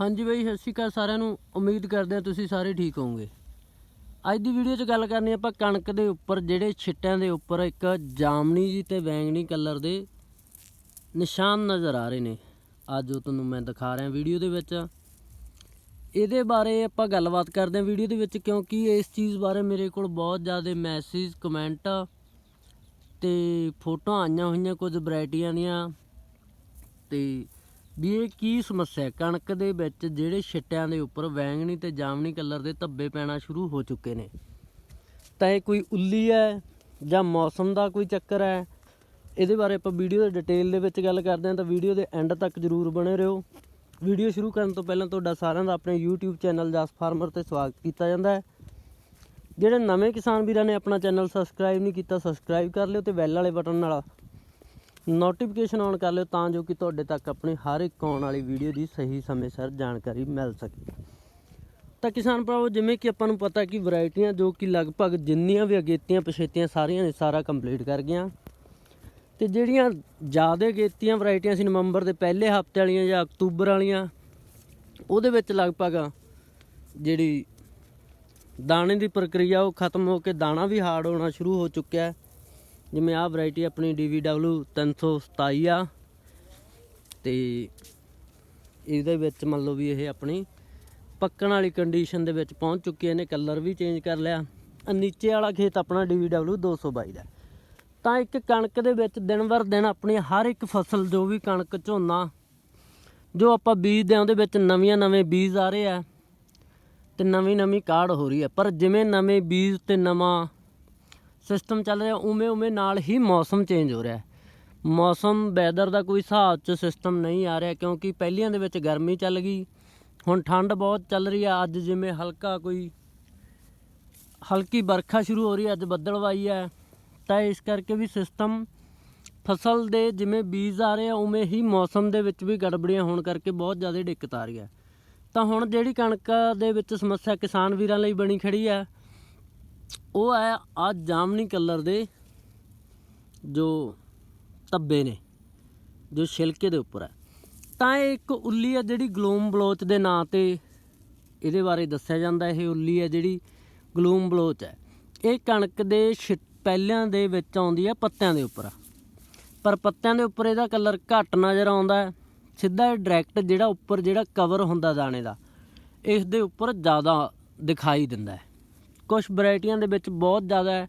ਹਾਂਜੀ ਬਾਈ, ਸਤਿ ਸ਼੍ਰੀ ਅਕਾਲ ਸਾਰਿਆਂ ਨੂੰ। ਉਮੀਦ ਕਰਦੇ ਹਾਂ ਤੁਸੀਂ ਸਾਰੇ ਠੀਕ ਹੋਵੋਗੇ। ਅੱਜ ਦੀ ਵੀਡੀਓ 'ਚ ਗੱਲ ਕਰਨੀ ਆਪਾਂ ਕਣਕ ਦੇ ਉੱਪਰ, ਜਿਹੜੇ ਛਿੱਟਿਆਂ ਦੇ ਉੱਪਰ ਇੱਕ ਜਾਮਣੀ ਜੀ ਤੇ ਬੈਂਗਣੀ ਕਲਰ ਦੇ ਨਿਸ਼ਾਨ ਨਜ਼ਰ ਆ ਰਹੇ ਨੇ। ਅੱਜ ਉਹ ਤੁਹਾਨੂੰ ਮੈਂ ਦਿਖਾ ਰਿਹਾ ਵੀਡੀਓ ਦੇ ਵਿੱਚ। ਇਹਦੇ ਬਾਰੇ ਆਪਾਂ ਗੱਲਬਾਤ ਕਰਦੇ ਹਾਂ ਵੀਡੀਓ ਦੇ ਵਿੱਚ, ਕਿਉਂਕਿ ਇਸ ਚੀਜ਼ ਬਾਰੇ ਮੇਰੇ ਕੋਲ ਬਹੁਤ ਜ਼ਿਆਦਾ ਮੈਸੇਜ ਕਮੈਂਟ ਤੇ ਫੋਟੋਆਂ ਆਈਆਂ ਹੋਈਆਂ ਕੁਝ ਵੈਰਾਈਟੀਆਂ ਦੀਆਂ। ਤੇ ਵੀ ਇਹ ਕੀ ਸਮੱਸਿਆ ਹੈ? ਕਣਕ ਦੇ ਵਿੱਚ ਜਿਹੜੇ ਛਿੱਟਿਆਂ ਦੇ ਉੱਪਰ ਵੈਂਗਣੀ ਤੇ ਜਾਮਣੀ ਕਲਰ ਦੇ ਧੱਬੇ ਪੈਣਾ ਸ਼ੁਰੂ ਹੋ ਚੁੱਕੇ ਨੇ। ਤਾਂ ਇਹ ਕੋਈ ਉੱਲੀ ਹੈ ਜਾਂ ਮੌਸਮ ਦਾ ਕੋਈ ਚੱਕਰ ਹੈ? ਇਹਦੇ ਬਾਰੇ ਆਪਾਂ ਵੀਡੀਓ ਦੇ ਡਿਟੇਲ ਦੇ ਵਿੱਚ ਗੱਲ ਕਰਦੇ ਹਾਂ, ਤਾਂ ਵੀਡੀਓ ਦੇ ਐਂਡ ਤੱਕ ਜਰੂਰ ਬਣੇ ਰਹੋ। ਵੀਡੀਓ ਸ਼ੁਰੂ ਕਰਨ ਤੋਂ ਪਹਿਲਾਂ ਤੁਹਾਡਾ ਸਾਰਿਆਂ ਦਾ ਆਪਣੇ YouTube ਚੈਨਲ ਜਸ ਫਾਰਮਰ ਤੇ ਸਵਾਗਤ ਕੀਤਾ ਜਾਂਦਾ ਹੈ। ਜਿਹੜੇ ਨਵੇਂ ਕਿਸਾਨ ਵੀਰਾਂ ਨੇ ਆਪਣਾ ਚੈਨਲ ਸਬਸਕ੍ਰਾਈਬ ਨਹੀਂ ਕੀਤਾ ਸਬਸਕ੍ਰਾਈਬ ਕਰ ਲਿਓ ਤੇ ਬੈਲ ਵਾਲੇ ਬਟਨ ਨਾਲ ਨੋਟੀਫਿਕੇਸ਼ਨ ਆਨ ਕਰ ਲਿਓ ਤਾਂ ਜੋ ਕਿ ਤੁਹਾਡੇ ਤੱਕ ਆਪਣੀ ਹਰ ਇੱਕ ਆਉਣ ਵਾਲੀ ਵੀਡੀਓ ਦੀ ਸਹੀ ਸਮੇਂ ਸਿਰ ਜਾਣਕਾਰੀ ਮਿਲ ਸਕੇ। ਤਾਂ ਕਿਸਾਨ ਭਰਾਵੋ, ਜਿਵੇਂ ਕਿ ਆਪਾਂ ਨੂੰ ਪਤਾ ਕਿ ਵੈਰਾਈਟੀਆਂ ਜੋ ਕਿ ਲਗਭਗ ਜਿੰਨੀਆਂ ਵੀ ਅਗੇਤੀਆਂ, ਪਛੇਤੀਆਂ ਸਾਰੀਆਂ ਨੇ ਸਾਰਾ ਕੰਪਲੀਟ ਕਰ ਗਈਆਂ। ਤੇ ਜਿਹੜੀਆਂ ਜ਼ਿਆਦਾ ਅਗੇਤੀਆਂ ਵੈਰਾਈਟੀਆਂ ਸੀ ਨਵੰਬਰ ਦੇ ਪਹਿਲੇ ਹਫ਼ਤੇ ਵਾਲੀਆਂ ਜਾਂ ਅਕਤੂਬਰ ਵਾਲੀਆਂ, ਉਹਦੇ ਵਿੱਚ ਲਗਭਗ ਜਿਹੜੀ ਦਾਣੇ ਦੀ ਪ੍ਰਕਿਰਿਆ ਉਹ ਖਤਮ ਹੋ ਕੇ ਦਾਣਾ ਵੀ ਹਾਰਡ ਹੋਣਾ ਸ਼ੁਰੂ ਹੋ ਚੁੱਕਿਆ ਹੈ। ਜਿਵੇਂ ਆਹ ਵੈਰਾਈਟੀ ਆਪਣੀ DVW 327 ਆ, ਤੇ ਇਹਦੇ ਵਿੱਚ ਮੰਨ ਲਓ ਵੀ ਇਹ ਆਪਣੀ ਪੱਕਣ ਵਾਲੀ ਕੰਡੀਸ਼ਨ ਦੇ ਵਿੱਚ ਪਹੁੰਚ ਚੁੱਕੀ ਹੈ ਇਹਨੇ ਕਲਰ ਵੀ ਚੇਂਜ ਕਰ ਲਿਆ। ਨੀਚੇ ਵਾਲਾ ਖੇਤ ਆਪਣਾ DVW 222 ਦਾ ਤਾਂ ਇੱਕ ਕਣਕ ਦੇ ਵਿੱਚ ਦਿਨ ਵਰ ਦਿਨ ਆਪਣੀ ਹਰ ਇੱਕ ਫਸਲ ਜੋ ਵੀ ਕਣਕ ਝੋਨਾ, ਜੋ ਆਪਾਂ ਬੀਜਦੇ ਆ, ਉਹਦੇ ਵਿੱਚ ਨਵੀਆਂ ਨਵੇਂ ਬੀਜ ਆ ਰਹੇ ਆ, ਤੇ ਨਵੀਂ ਨਵੀਂ ਕਾਢ ਹੋ ਰਹੀ ਹੈ ਪਰ ਜਿਵੇਂ ਨਵੇਂ ਬੀਜ ਤੇ ਨਵਾਂ ਸਿਸਟਮ ਚੱਲ ਰਿਹਾ, ਉਵੇਂ ਉਵੇਂ ਨਾਲ ਹੀ ਮੌਸਮ ਚੇਂਜ ਹੋ ਰਿਹਾ ਮੌਸਮ ਵੈਦਰ ਦਾ ਕੋਈ ਹਿਸਾਬ ਚ ਸਿਸਟਮ ਨਹੀਂ ਆ ਰਿਹਾ ਕਿਉਂਕਿ ਪਹਿਲੀਆਂ ਦੇ ਵਿੱਚ ਗਰਮੀ ਚੱਲ ਗਈ, ਹੁਣ ਠੰਡ ਬਹੁਤ ਚੱਲ ਰਹੀ ਆ ਅੱਜ ਜਿਵੇਂ ਹਲਕਾ ਕੋਈ ਹਲਕੀ ਵਰਖਾ ਸ਼ੁਰੂ ਹੋ ਰਹੀ ਹੈ, ਅੱਜ ਬੱਦਲਵਾਈ ਹੈ, ਤਾਂ ਇਸ ਕਰਕੇ ਵੀ ਸਿਸਟਮ ਫਸਲ ਦੇ ਜਿਵੇਂ ਬੀਜ ਆ ਰਹੇ ਆ, ਉਵੇਂ ਹੀ ਮੌਸਮ ਦੇ ਵਿੱਚ ਵੀ ਗੜਬੜੀਆਂ ਹੋਣ ਕਰਕੇ ਬਹੁਤ ਜ਼ਿਆਦਾ ਦਿੱਕਤ ਆ ਰਹੀ ਹੈ। ਤਾਂ ਹੁਣ ਜਿਹੜੀ ਕਣਕ ਦੇ ਵਿੱਚ ਸਮੱਸਿਆ ਕਿਸਾਨ ਵੀਰਾਂ ਲਈ ਬਣੀ ਖੜੀ ਹੈ ਉਹ ਹੈ ਆ ਜਾਮਨੀ ਕਲਰ ਦੇ ਜੋ ਧੱਬੇ ਨੇ, ਜੋ ਛਿਲਕੇ ਦੇ ਉੱਪਰ ਹੈ। ਤਾਂ ਇਹ ਇੱਕ ਉੱਲੀ ਹੈ ਜਿਹੜੀ ਗਲੂਮ ਬਲੋਚ ਦੇ ਨਾਂ ਤੇ ਇਹਦੇ ਬਾਰੇ ਦੱਸਿਆ ਜਾਂਦਾ ਇਹ ਉੱਲੀ ਹੈ ਜਿਹੜੀ ਗਲੂਮ ਬਲੋਚ ਹੈ। ਇਹ ਕਣਕ ਦੇ ਛਿ- ਪਹਿਲਿਆਂ ਦੇ ਵਿੱਚ ਆਉਂਦੀ ਹੈ, ਪੱਤਿਆਂ ਦੇ ਉੱਪਰ। ਪਰ ਪੱਤਿਆਂ ਦੇ ਉੱਪਰ ਇਹਦਾ ਕਲਰ ਘੱਟ ਨਜ਼ਰ ਆਉਂਦਾ ਹੈ। ਸਿੱਧਾ ਡਾਇਰੈਕਟ ਜਿਹੜਾ ਉੱਪਰ ਜਿਹੜਾ ਕਵਰ ਹੁੰਦਾ ਦਾਣੇ ਦਾ, ਇਸ ਦੇ ਉੱਪਰ ਜ਼ਿਆਦਾ ਦਿਖਾਈ ਦਿੰਦਾ ਹੈ। ਕੁਝ ਵੈਰਾਈਟੀਆਂ ਦੇ ਵਿੱਚ ਬਹੁਤ ਜ਼ਿਆਦਾ ਹੈ।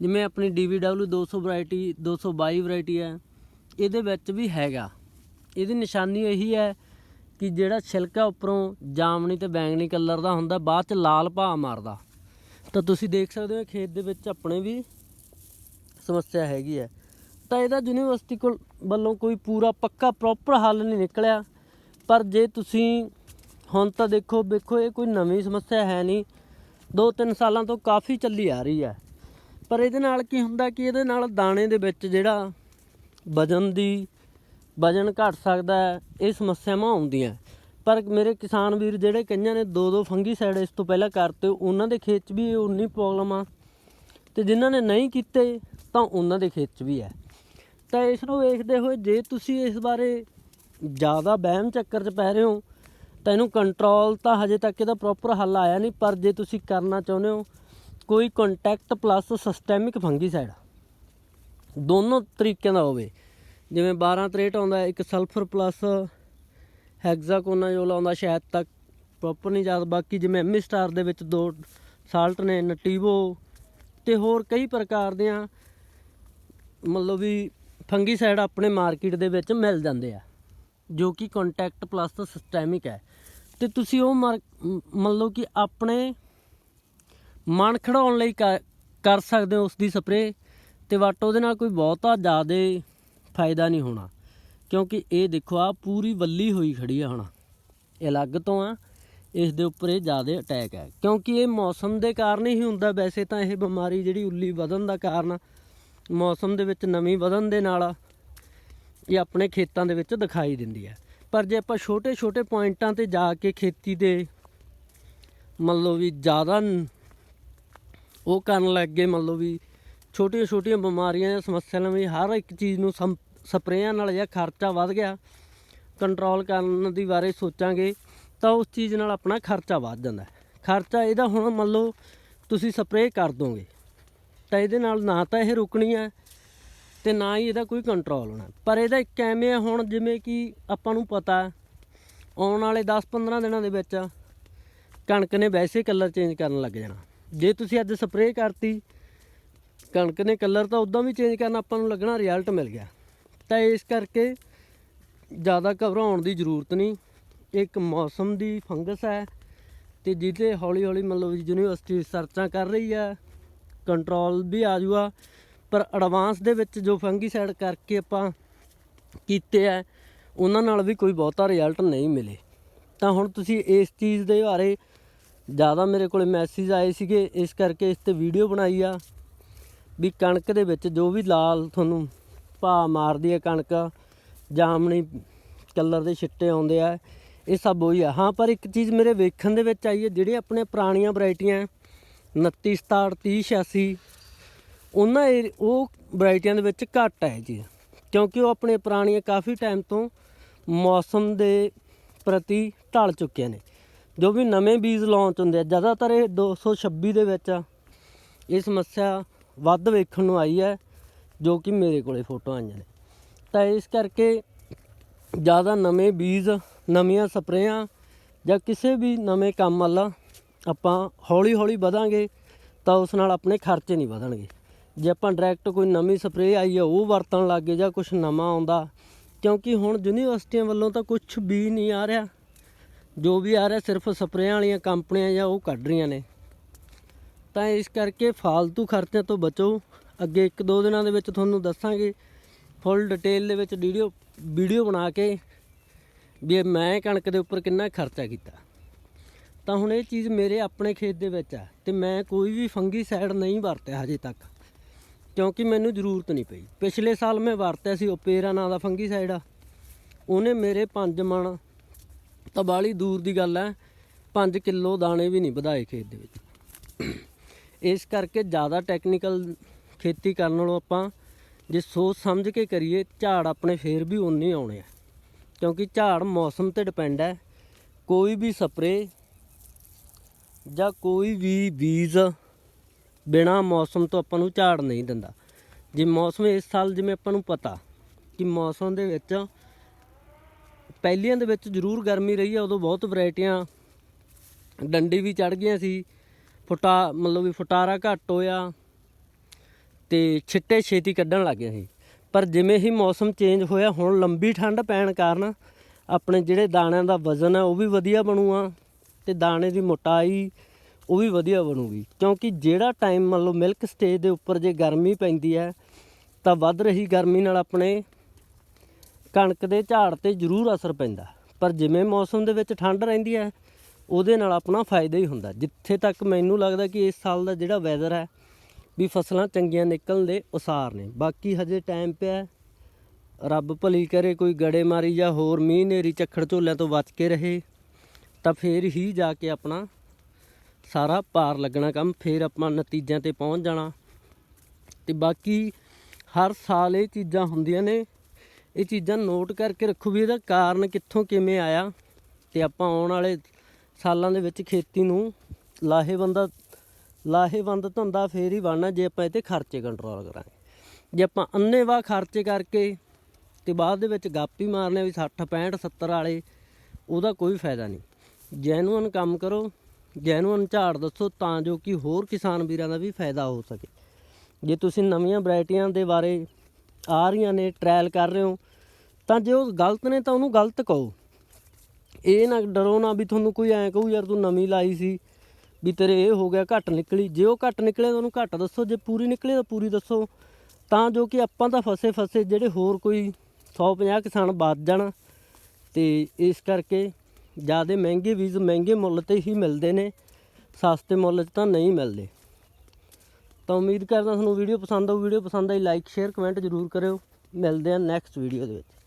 ਜਿਵੇਂ ਆਪਣੀ DVW 200 ਵੈਰਾਈਟੀ 222 ਵੈਰਾਈਟੀ ਹੈ। ਇਹਦੇ ਵਿੱਚ ਵੀ ਹੈਗਾ। ਇਹਦੀ ਨਿਸ਼ਾਨੀ ਇਹੀ ਹੈ ਕਿ ਜਿਹੜਾ ਛਿਲਕਾ ਉੱਪਰੋਂ ਜਾਮਣੀ ਤੇ ਬੈਂਗਣੀ ਕਲਰ ਦਾ ਹੁੰਦਾ, ਬਾਅਦ ਚ ਲਾਲ ਭਾਅ ਮਾਰਦਾ। ਤਾਂ ਤੁਸੀਂ ਦੇਖ ਸਕਦੇ ਹੋ, ਖੇਤ ਦੇ ਵਿੱਚ ਆਪਣੇ ਵੀ ਸਮੱਸਿਆ ਹੈਗੀ ਹੈ। ਤਾਂ ਇਹਦਾ ਯੂਨੀਵਰਸਿਟੀ ਕੋਲ ਵੱਲੋਂ ਕੋਈ ਪੂਰਾ ਪੱਕਾ ਪ੍ਰੋਪਰ ਹੱਲ ਨਹੀਂ ਨਿਕਲਿਆ। ਪਰ ਜੇ ਤੁਸੀਂ ਹੁਣ ਤਾਂ ਦੇਖੋ, ਵੇਖੋ, ਇਹ ਕੋਈ ਨਵੀਂ ਸਮੱਸਿਆ ਹੈ ਨਹੀਂ। ਦੋ ਤਿੰਨ ਸਾਲਾਂ ਤੋਂ ਕਾਫੀ ਚੱਲੀ ਆ ਰਹੀ ਹੈ। ਪਰ ਇਹਦੇ ਨਾਲ ਕੀ ਹੁੰਦਾ ਕਿ ਇਹਦੇ ਨਾਲ ਦਾਣੇ ਦੇ ਵਿੱਚ ਜਿਹੜਾ ਵਜਨ ਦੀ ਵਜਨ ਘਟ ਸਕਦਾ ਹੈ, ਇਹ ਸਮੱਸਿਆਵਾਂ ਆਉਂਦੀਆਂ। ਪਰ ਮੇਰੇ ਕਿਸਾਨ ਵੀਰ ਜਿਹੜੇ ਕਈਆਂ ਨੇ ਦੋ ਦੋ ਫੰਗੀ ਸਾਈਡ ਇਸ ਤੋਂ ਪਹਿਲਾਂ ਕਰਤੇ, ਉਹਨਾਂ ਦੇ ਖੇਤ 'ਚ ਵੀ ਇਹ ਉਨੀ ਪ੍ਰੋਬਲਮ ਆ। ਤੇ ਜਿਨ੍ਹਾਂ ਨੇ ਨਹੀਂ ਕੀਤੇ, ਤਾਂ ਉਹਨਾਂ ਦੇ ਖੇਤ 'ਚ ਵੀ ਹੈ। ਤਾਂ ਇਸ ਨੂੰ ਵੇਖਦੇ ਹੋਏ ਜੇ ਤੁਸੀਂ ਇਸ ਬਾਰੇ ਜ਼ਿਆਦਾ ਵਹਿਮ ਚੱਕਰ 'ਚ ਪੈ ਰਹੇ ਹੋ ਤਾਂ ਇਹਨੂੰ ਕੰਟਰੋਲ ਤਾਂ ਹਜੇ ਤੱਕ ਇਹਦਾ ਪ੍ਰੋਪਰ ਹੱਲ ਆਇਆ ਨਹੀਂ, ਪਰ ਜੇ ਤੁਸੀਂ ਕਰਨਾ ਚਾਹੁੰਦੇ ਹੋ, ਕੋਈ ਕੰਟੈਕਟ ਪਲੱਸ ਸਿਸਟੈਮਿਕ ਫੰਗੀਸਾਈਡ ਦੋਨੋਂ ਤਰੀਕਿਆਂ ਦਾ ਹੋਵੇ। ਜਿਵੇਂ 12 ਤਰੇਟ ਆਉਂਦਾ ਇੱਕ ਸਲਫਰ ਪਲੱਸ ਹੈਗਜ਼ਾਕੋਨਾਜੋਲ ਆਉਂਦਾ ਸ਼ਾਇਦ ਤੱਕ ਪ੍ਰੋਪਰ ਨਹੀਂ ਯਾਦ। ਬਾਕੀ ਜਿਵੇਂ ਐਮੀ ਸਟਾਰ ਦੇ ਵਿੱਚ ਦੋ ਸਾਲਟ ਨੇ ਨਟੀਵੋ ਤੇ ਹੋਰ ਕਈ ਪ੍ਰਕਾਰ ਦੀਆਂ ਮਤਲਬ ਵੀ ਫੰਗੀਸਾਈਡ ਆਪਣੇ ਮਾਰਕੀਟ ਦੇ ਵਿੱਚ ਮਿਲ ਜਾਂਦੇ ਆ। ਜੋ ਕਿ ਕੰਟੈਕਟ ਪਲੱਸ ਸਿਸਟੈਮਿਕ ਹੈ। ਤੇ ਤੁਸੀਂ ਉਹ ਮਾਰ- ਮ- ਮੰਨ ਲਓ ਕਿ ਆਪਣੇ ਮਨ ਖੜਾਉਣ ਲਈ ਕਰ- ਕਰ ਸਕਦੇ ਹੋ ਉਸ ਦੀ ਸਪਰੇ ਤੇ ਬਟ ਉਹਦੇ ਨਾਲ ਕੋਈ ਬਹੁਤਾ ਜ਼ਿਆਦਾ ਫਾਇਦਾ ਨਹੀਂ ਹੋਣਾ। ਕਿਉਂਕਿ ਇਹ ਦੇਖੋ ਆ ਪੂਰੀ ਵੱਲੀ ਹੋਈ ਖੜੀ ਆ ਹੁਣ। ਇਹ ਅਲੱਗ ਤੋਂ ਆ, ਇਸ ਦੇ ਉੱਪਰ ਇਹ ਜ਼ਿਆਦਾ ਅਟੈਕ ਹੈ। ਕਿਉਂਕਿ ਇਹ ਮੌਸਮ ਦੇ ਕਾਰਨ ਹੀ ਹੁੰਦਾ ਵੈਸੇ ਤਾਂ ਇਹ ਬਿਮਾਰੀ ਜਿਹੜੀ ਉੱਲੀ ਵਧਣ ਦਾ ਕਾਰਨ ਮੌਸਮ ਦੇ ਵਿੱਚ ਨਮੀ ਵਧਣ ਦੇ ਨਾਲ ਇਹ ਆਪਣੇ ਖੇਤਾਂ ਦੇ ਵਿੱਚ ਦਿਖਾਈ ਦਿੰਦੀ ਹੈ ਪਰ ਜੇ ਆਪਾਂ ਛੋਟੇ ਛੋਟੇ ਪੁਆਇੰਟਾਂ ਤੇ ਜਾ ਕੇ ਖੇਤੀ ਦੇ ਮੰਨ ਲਓ ਵੀ ਜ਼ਿਆਦਾ ਉਹ ਕਰਨ ਲੱਗ ਗਏ, ਮੰਨ ਲਓ ਵੀ ਛੋਟੀਆਂ ਛੋਟੀਆਂ ਬਿਮਾਰੀਆਂ ਜਾਂ ਸਮੱਸਿਆਵਾਂ ਵੀ ਹਰ ਇੱਕ ਚੀਜ਼ ਨੂੰ ਸਮ- ਸਪਰੇਆਂ ਨਾਲ ਜਾਂ ਖਰਚਾ ਵੱਧ ਗਿਆ, ਕੰਟਰੋਲ ਕਰਨ ਦੀ ਬਾਰੇ ਸੋਚਾਂਗੇ, ਤਾਂ ਉਸ ਚੀਜ਼ ਨਾਲ ਆਪਣਾ ਖਰਚਾ ਵੱਧ ਜਾਂਦਾ ਹੈ। ਖਰਚਾ ਇਹਦਾ ਹੁਣ ਮੰਨ ਲਓ ਤੁਸੀਂ ਸਪਰੇਅ ਕਰ ਦੋਗੇ, ਤਾਂ ਇਹਦੇ ਨਾਲ ਨਾ ਤਾਂ ਇਹ ਰੁਕਣੀ ਹੈ ਤੇ ਨਾ ਹੀ ਇਹਦਾ ਕੋਈ ਕੰਟਰੋਲ ਹੋਣਾ। ਪਰ ਇਹਦਾ ਇੱਕ ਐਵੇਂ ਹੈ ਹੁਣ ਜਿਵੇਂ ਕਿ ਆਪਾਂ ਨੂੰ ਪਤਾ, ਆਉਣ ਵਾਲੇ 10-15 ਦਿਨਾਂ ਦੇ ਵਿੱਚ ਕਣਕ ਨੇ ਵੈਸੇ ਕਲਰ ਚੇਂਜ ਕਰਨ ਲੱਗ ਜਾਣਾ। ਜੇ ਤੁਸੀਂ ਅੱਜ ਸਪਰੇਅ ਕਰਤੀ, ਕਣਕ ਨੇ ਕਲਰ ਤਾਂ ਉਦਾਂ ਵੀ ਚੇਂਜ ਕਰਨ ਆਪਾਂ ਨੂੰ ਲੱਗਣਾ ਰਿਜ਼ਲਟ ਮਿਲ ਗਿਆ। ਤਾਂ ਇਸ ਕਰਕੇ ਜ਼ਿਆਦਾ ਘਬਰਾਉਣ ਦੀ ਜ਼ਰੂਰਤ ਨਹੀਂ। ਇੱਕ ਮੌਸਮ ਦੀ ਫੰਗਸ ਹੈ ਤੇ ਜਿਹਦੇ ਹੌਲੀ ਹੌਲੀ ਮਤਲਬ ਯੂਨੀਵਰਸਿਟੀ ਸਰਚਾਂ ਕਰ ਰਹੀ ਹੈ ਕੰਟਰੋਲ ਵੀ ਆ ਜੂਗਾ। ਪਰ ਐਡਵਾਂਸ ਦੇ ਵਿੱਚ ਜੋ ਫੰਗੀਸਾਈਡ ਕਰਕੇ ਆਪਾਂ ਕੀਤੇ ਆ, ਉਹਨਾਂ ਨਾਲ ਵੀ ਕੋਈ ਬਹੁਤਾ ਰਿਜ਼ਲਟ ਨਹੀਂ ਮਿਲੇ। ਤਾਂ ਹੁਣ ਤੁਸੀਂ ਇਸ ਚੀਜ਼ ਦੇ ਬਾਰੇ ਜ਼ਿਆਦਾ ਮੇਰੇ ਕੋਲੇ ਮੈਸੇਜ ਆਏ ਸੀਗੇ, ਇਸ ਕਰਕੇ ਇਸ ਤੇ ਵੀਡੀਓ ਬਣਾਈ ਆ। ਵੀ ਕਣਕ ਦੇ ਵਿੱਚ ਜੋ ਵੀ ਲਾਲ ਤੁਹਾਨੂੰ ਭਾ ਮਾਰਦੀ ਹੈ ਕਣਕ, ਜਾਮਣੀ, ਕਲਰ ਦੇ ਛਿੱਟੇ ਆਉਂਦੇ ਆ, ਇਹ ਸਭ ਉਹੀ ਆ। ਹਾਂ, ਪਰ ਇੱਕ ਚੀਜ਼ ਮੇਰੇ ਵੇਖਣ ਦੇ ਵਿੱਚ ਆਈ ਹੈ ਜਿਹੜੇ ਆਪਣੇ ਪੁਰਾਣੀਆਂ ਵੈਰਾਈਟੀਆਂ 29 67 30 86 ਉਹਨਾਂ ਏਰ- ਉਹ ਵੈਰਾਈਟੀਆਂ ਦੇ ਵਿੱਚ ਘੱਟ ਹੈ ਜੀ। ਕਿਉਂਕਿ ਉਹ ਆਪਣੇ ਪੁਰਾਣੀਆਂ ਕਾਫੀ ਟਾਈਮ ਤੋਂ ਮੌਸਮ ਦੇ ਪ੍ਰਤੀ ਢਲ ਚੁੱਕੇ ਨੇ। ਜੋ ਵੀ ਨਵੇਂ ਬੀਜ ਲਾਂਚ ਹੁੰਦੇ ਆ, ਜ਼ਿਆਦਾਤਰ ਇਹ 226 ਦੇ ਵਿੱਚ ਇਹ ਸਮੱਸਿਆ ਵੱਧ ਵੇਖਣ ਨੂੰ ਆਈ ਹੈ, ਜੋ ਕਿ ਮੇਰੇ ਕੋਲੇ ਫੋਟੋ ਆਈਆਂ ਨੇ। ਤਾਂ ਇਸ ਕਰਕੇ ਜ਼ਿਆਦਾ ਨਵੇਂ ਬੀਜ, ਨਵੀਆਂ ਸਪਰੇਆਂ ਜਾਂ ਕਿਸੇ ਵੀ ਨਵੇਂ ਕੰਮ ਵੱਲ ਆਪਾਂ ਹੌਲੀ ਹੌਲੀ ਵਧਾਂਗੇ, ਤਾਂ ਉਸ ਨਾਲ ਆਪਣੇ ਖਰਚੇ ਨਹੀਂ ਵਧਣਗੇ। ਜੇ ਆਪਾਂ ਡਾਇਰੈਕਟ ਕੋਈ ਨਵੀਂ ਸਪਰੇਅ ਆਈ ਹੈ ਉਹ ਵਰਤਣ ਲੱਗੇ ਜਾਂ ਕੁਝ ਨਵਾਂ ਆਉਂਦਾ, ਕਿਉਂਕਿ ਹੁਣ ਯੂਨੀਵਰਸਿਟੀਆਂ ਵੱਲੋਂ ਤਾਂ ਕੁਝ ਵੀ ਨਹੀਂ ਆ ਰਿਹਾ। ਜੋ ਵੀ ਆ ਰਿਹਾ ਸਿਰਫ ਸਪਰੇਆਂ ਵਾਲੀਆਂ ਕੰਪਨੀਆਂ ਜਾਂ ਉਹ ਕੱਢ ਰਹੀਆਂ ਨੇ। ਤਾਂ ਇਸ ਕਰਕੇ ਫਾਲਤੂ ਖਰਚਿਆਂ ਤੋਂ ਬਚੋ। ਅੱਗੇ ਇੱਕ ਦੋ ਦਿਨਾਂ ਦੇ ਵਿੱਚ ਤੁਹਾਨੂੰ ਦੱਸਾਂਗੇ ਫੁੱਲ ਡਿਟੇਲ ਦੇ ਵਿੱਚ ਵੀਡੀਓ ਵੀਡੀਓ ਬਣਾ ਕੇ ਵੀ ਮੈਂ ਕਣਕ ਦੇ ਉੱਪਰ ਕਿੰਨਾ ਖਰਚਾ ਕੀਤਾ। ਤਾਂ ਹੁਣ ਇਹ ਚੀਜ਼ ਮੇਰੇ ਆਪਣੇ ਖੇਤ ਦੇ ਵਿੱਚ ਆ ਤੇ ਮੈਂ ਕੋਈ ਵੀ ਫੰਗੀ ਸਾਈਡ ਨਹੀਂ ਵਰਤਿਆ ਹਜੇ ਤੱਕ। ਕਿਉਂਕਿ ਮੈਨੂੰ ਜ਼ਰੂਰਤ ਨਹੀਂ ਪਈ। ਪਿਛਲੇ ਸਾਲ ਮੈਂ ਵਰਤਿਆ ਸੀ ਓਪੇਰਾ ਨਾਂ ਦਾ ਫੰਗੀਸਾਈਡ ਆ ਉਹਨੇ ਮੇਰੇ 5 ਮਣ, ਤਾਂ ਬਾਹਲੀ ਦੂਰ ਦੀ ਗੱਲ ਹੈ 5 ਕਿਲੋ ਦਾਣੇ ਵੀ ਨਹੀਂ ਵਧਾਏ ਖੇਤ ਦੇ ਵਿੱਚ। ਇਸ ਕਰਕੇ ਜ਼ਿਆਦਾ ਟੈਕਨੀਕਲ ਖੇਤੀ ਕਰਨ ਨਾਲੋਂ ਆਪਾਂ ਜੇ ਸੋਚ ਸਮਝ ਕੇ ਕਰੀਏ, ਝਾੜ ਆਪਣੇ ਫੇਰ ਵੀ ਉਨੇ ਆਉਣੇ ਆ। ਕਿਉਂਕਿ ਝਾੜ ਮੌਸਮ ਤੇ ਡਿਪੈਂਡ ਹੈ। ਕੋਈ ਵੀ ਸਪਰੇ ਜਾਂ ਕੋਈ ਵੀ ਬੀਜ ਬਿਨਾ ਮੌਸਮ ਤੋਂ ਆਪਾਂ ਨੂੰ ਝਾੜ ਨਹੀਂ ਦਿੰਦਾ। ਜੇ ਮੌਸਮ ਇਸ ਸਾਲ ਜਿਵੇਂ ਆਪਾਂ ਨੂੰ ਪਤਾ ਕਿ ਮੌਸਮ ਦੇ ਵਿੱਚ ਪਹਿਲੀਆਂ ਦੇ ਵਿੱਚ ਜ਼ਰੂਰ ਗਰਮੀ ਰਹੀ ਆ, ਉਦੋਂ ਬਹੁਤ ਵੈਰਾਈਟੀਆਂ ਡੰਡੀ ਵੀ ਚੜ ਗਈਆਂ ਸੀ, ਫੁਟਾ ਮਤਲਬ ਵੀ ਫੁਟਾਰਾ ਘੱਟ ਹੋਇਆ ਤੇ ਛਿੱਟੇ ਛੇਤੀ ਕੱਢਣ ਲੱਗ ਗਏ ਸੀ। ਪਰ ਜਿਵੇਂ ਹੀ ਮੌਸਮ ਚੇਂਜ ਹੋਇਆ, ਹੁਣ ਲੰਬੀ ਠੰਡ ਪੈਣ ਕਾਰਨ ਆਪਣੇ ਜਿਹੜੇ ਦਾਣਿਆਂ ਦਾ ਵਜ਼ਨ ਹੈ ਉਹ ਵੀ ਵਧੀਆ ਬਣੂਗਾ ਤੇ ਦਾਣੇ ਦੀ ਮੋਟਾਈ ਉਹ ਵੀ ਵਧੀਆ ਬਣੂਗੀ। ਕਿਉਂਕਿ ਜਿਹੜਾ ਟਾਈਮ ਮੰਨ ਲਓ ਮਿਲਕ ਸਟੇਜ ਦੇ ਉੱਪਰ ਜੇ ਗਰਮੀ ਪੈਂਦੀ ਹੈ, ਤਾਂ ਵੱਧ ਰਹੀ ਗਰਮੀ ਨਾਲ ਆਪਣੇ ਕਣਕ ਦੇ ਝਾੜ ਤੇ ਜ਼ਰੂਰ ਅਸਰ ਪੈਂਦਾ। ਪਰ ਜਿਵੇਂ ਮੌਸਮ ਦੇ ਵਿੱਚ ਠੰਡ ਰਹਿੰਦੀ ਹੈ, ਉਹਦੇ ਨਾਲ ਆਪਣਾ ਫਾਇਦਾ ਹੀ ਹੁੰਦਾ। ਜਿੱਥੇ ਤੱਕ ਮੈਨੂੰ ਲੱਗਦਾ ਕਿ ਇਸ ਸਾਲ ਦਾ ਜਿਹੜਾ ਵੈਦਰ ਹੈ, ਵੀ ਫਸਲਾਂ ਚੰਗੀਆਂ ਨਿਕਲਣ ਦੇ ਉਸਾਰ ਨੇ। ਬਾਕੀ ਹਜੇ ਟਾਈਮ ਪਿਆ ਰੱਬ ਭਲੀ ਕਰੇ ਕੋਈ ਗੜੇਮਾਰੀ ਜਾਂ ਹੋਰ ਮੀਂਹ ਨੇਰੀ ਝੱਖੜ ਝੋਲਿਆਂ ਤੋਂ ਬਚ ਕੇ ਰਹੇ, ਤਾਂ ਫੇਰ ਹੀ ਜਾ ਕੇ ਆਪਣਾ ਸਾਰਾ ਪਾਰ ਲੱਗਣਾ ਕੰਮ, ਫਿਰ ਆਪਾਂ ਨਤੀਜਿਆਂ ਤੇ ਪਹੁੰਚ ਜਾਣਾ। ਤੇ ਬਾਕੀ ਹਰ ਸਾਲ ਇਹ ਚੀਜ਼ਾਂ ਹੁੰਦੀਆਂ ਨੇ। ਇਹ ਚੀਜ਼ਾਂ ਨੋਟ ਕਰਕੇ ਰੱਖੋ ਵੀ ਇਹਦਾ ਕਾਰਨ ਕਿੱਥੋਂ ਕਿਵੇਂ ਆਇਆ। ਤੇ ਆਪਾਂ ਆਉਣ ਵਾਲੇ ਸਾਲਾਂ ਦੇ ਵਿੱਚ ਖੇਤੀ ਨੂੰ ਲਾਹੇਵੰਦ ਲਾਹੇਵੰਦ ਧੰਦਾ ਫੇਰ ਹੀ ਬਣਨਾ, ਜੇ ਆਪਾਂ ਇਹ ਖਰਚੇ ਕੰਟਰੋਲ ਕਰਾਂਗੇ। ਜੇ ਆਪਾਂ ਅੰਨੇਵਾਹ ਖਰਚੇ ਕਰਕੇ ਤੇ ਬਾਅਦ ਦੇ ਵਿੱਚ ਗਾਪੀ ਮਾਰਨੇ ਵੀ 60 65 70 ਵਾਲੇ, ਉਹਦਾ ਕੋਈ ਫਾਇਦਾ ਨਹੀਂ। ਜੈਨੂਅਨ ਕੰਮ ਕਰੋ। ਜੈਨੂਅਨ ਝਾੜ ਦੱਸੋ ਤਾਂ ਜੋ ਕਿ ਹੋਰ ਕਿਸਾਨ ਵੀਰਾਂ ਦਾ ਵੀ ਫਾਇਦਾ ਹੋ ਸਕੇ। ਜੇ ਤੁਸੀਂ ਨਵੀਆਂ ਵੈਰਾਈਟੀਆਂ ਦੇ ਬਾਰੇ ਆ ਰਹੀਆਂ ਨੇ ਟ੍ਰਾਇਲ ਕਰ ਰਹੇ ਹੋ, ਤਾਂ ਜੇ ਉਹ ਗਲਤ ਨੇ ਤਾਂ ਉਹਨੂੰ ਗਲਤ ਕਹੋ। ਇਹ ਨਾ ਡਰੋ ਨਾ ਵੀ ਤੁਹਾਨੂੰ ਕੋਈ ਐਂ ਕਹੂ, ਯਾਰ ਤੂੰ ਨਵੀਂ ਲਾਈ ਸੀ ਵੀ ਤੇਰੇ ਇਹ ਹੋ ਗਿਆ, ਘੱਟ ਨਿਕਲੀ। ਜੇ ਉਹ ਘੱਟ ਨਿਕਲੇ ਤਾਂ ਉਹਨੂੰ ਘੱਟ ਦੱਸੋ, ਜੇ ਪੂਰੀ ਨਿਕਲੇ ਤਾਂ ਪੂਰੀ ਦੱਸੋ। ਤਾਂ ਜੋ ਕਿ ਆਪਾਂ ਤਾਂ ਫਸੇ ਫਸੇ ਜਿਹੜੇ ਹੋਰ ਕੋਈ 150 ਕਿਸਾਨ ਬਚ ਜਾਣ ਤੇ ਇਸ ਕਰਕੇ ਜ਼ਿਆਦਾ ਮਹਿੰਗੇ ਬੀਜ ਮਹਿੰਗੇ ਮੁੱਲ ਤੇ ਹੀ ਮਿਲਦੇ ਨੇ, ਸਸਤੇ ਮੁੱਲ 'ਚ ਤਾਂ ਨਹੀਂ ਮਿਲਦੇ। ਤਾਂ ਉਮੀਦ ਕਰਦਾ ਤੁਹਾਨੂੰ ਵੀਡੀਓ ਪਸੰਦ ਆਊ, ਵੀਡੀਓ ਪਸੰਦ ਆਈ ਲਾਈਕ ਸ਼ੇਅਰ ਕਮੈਂਟ ਜ਼ਰੂਰ ਕਰਿਓ। ਮਿਲਦੇ ਆ ਨੈਕਸਟ ਵੀਡੀਓ ਦੇ ਵਿੱਚ।